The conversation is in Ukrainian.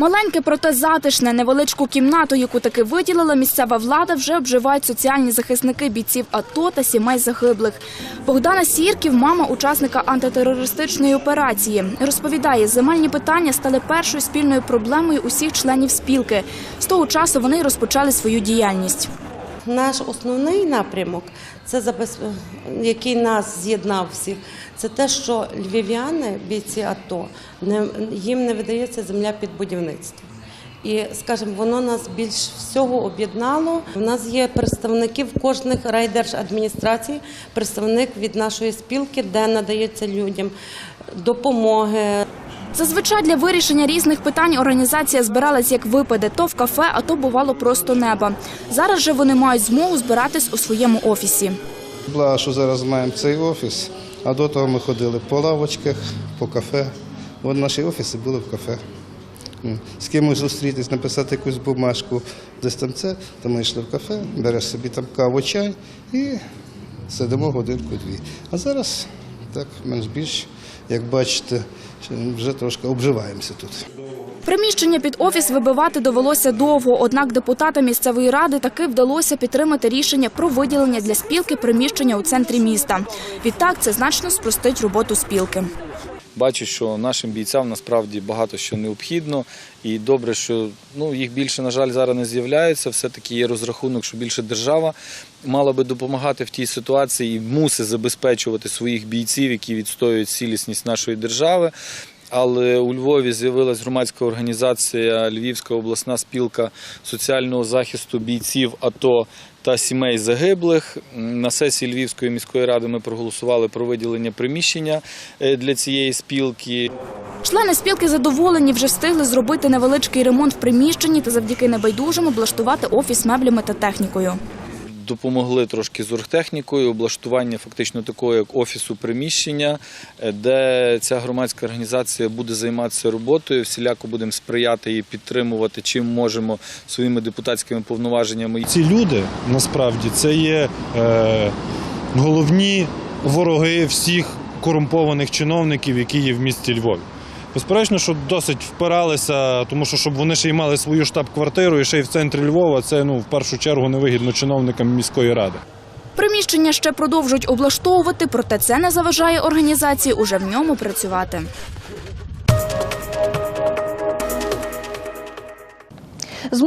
Маленьке, проте затишне, невеличку кімнату, яку таки виділила місцева влада, вже обживають соціальні захисники бійців АТО та сімей загиблих. Богдана Сірків, мама учасника антитерористичної операції, розповідає, земельні питання стали першою спільною проблемою усіх членів спілки. З того часу вони й розпочали свою діяльність. Наш основний напрямок, це який нас з'єднав всіх, це те, що львів'яни, бійці АТО, не... їм не видається земля під будівництво. І, скажімо, воно нас більш всього об'єднало. У нас є представники в кожних райдержадміністрацій, представник від нашої спілки, де надається людям допомоги, Зазвичай для вирішення різних питань організація збиралась як випаде, то в кафе, а то бувало просто неба. Зараз же вони мають змогу збиратись у своєму офісі. Благо, що зараз маємо цей офіс, а до того ми ходили по лавочках, по кафе. От наші офіси були в кафе. З кимось зустрітись, написати якусь бумажку, десь там це, то ми йшли в кафе, береш собі там каву, чай і сидимо годинку-дві. А зараз так менш більш, як бачите, вже трошки обживаємося тут. Приміщення під офіс вибивати довелося довго, однак депутатам місцевої ради таки вдалося підтримати рішення про виділення для спілки приміщення у центрі міста. Відтак це значно спростить роботу спілки. Бачу, що нашим бійцям насправді багато що необхідно, і добре, що ну їх більше, на жаль, зараз не з'являється. Все таки є розрахунок, що більше держава мала би допомагати в тій ситуації і мусить забезпечувати своїх бійців, які відстоюють цілісність нашої держави. Але у Львові з'явилась громадська організація Львівська обласна спілка соціального захисту бійців АТО та сімей загиблих. На сесії Львівської міської ради ми проголосували про виділення приміщення е, для цієї спілки. Члени спілки задоволені вже встигли зробити невеличкий ремонт в приміщенні та завдяки небайдужим облаштувати офіс меблями та технікою. Допомогли трошки з оргтехнікою, облаштування фактично такого як офісу приміщення, е, де ця громадська організація буде займатися роботою. Всіляко будемо сприяти і підтримувати, чим можемо своїми депутатськими повноваженнями. Ці люди насправді це є е, головні вороги всіх корумпованих чиновників, які є в місті Львові. Безперечно, що досить впиралися, тому що щоб вони ще й мали свою штаб-квартиру і ще й в центрі Львова, це ну в першу чергу невигідно чиновникам міської ради. Приміщення ще продовжують облаштовувати, проте це не заважає організації уже в ньому працювати.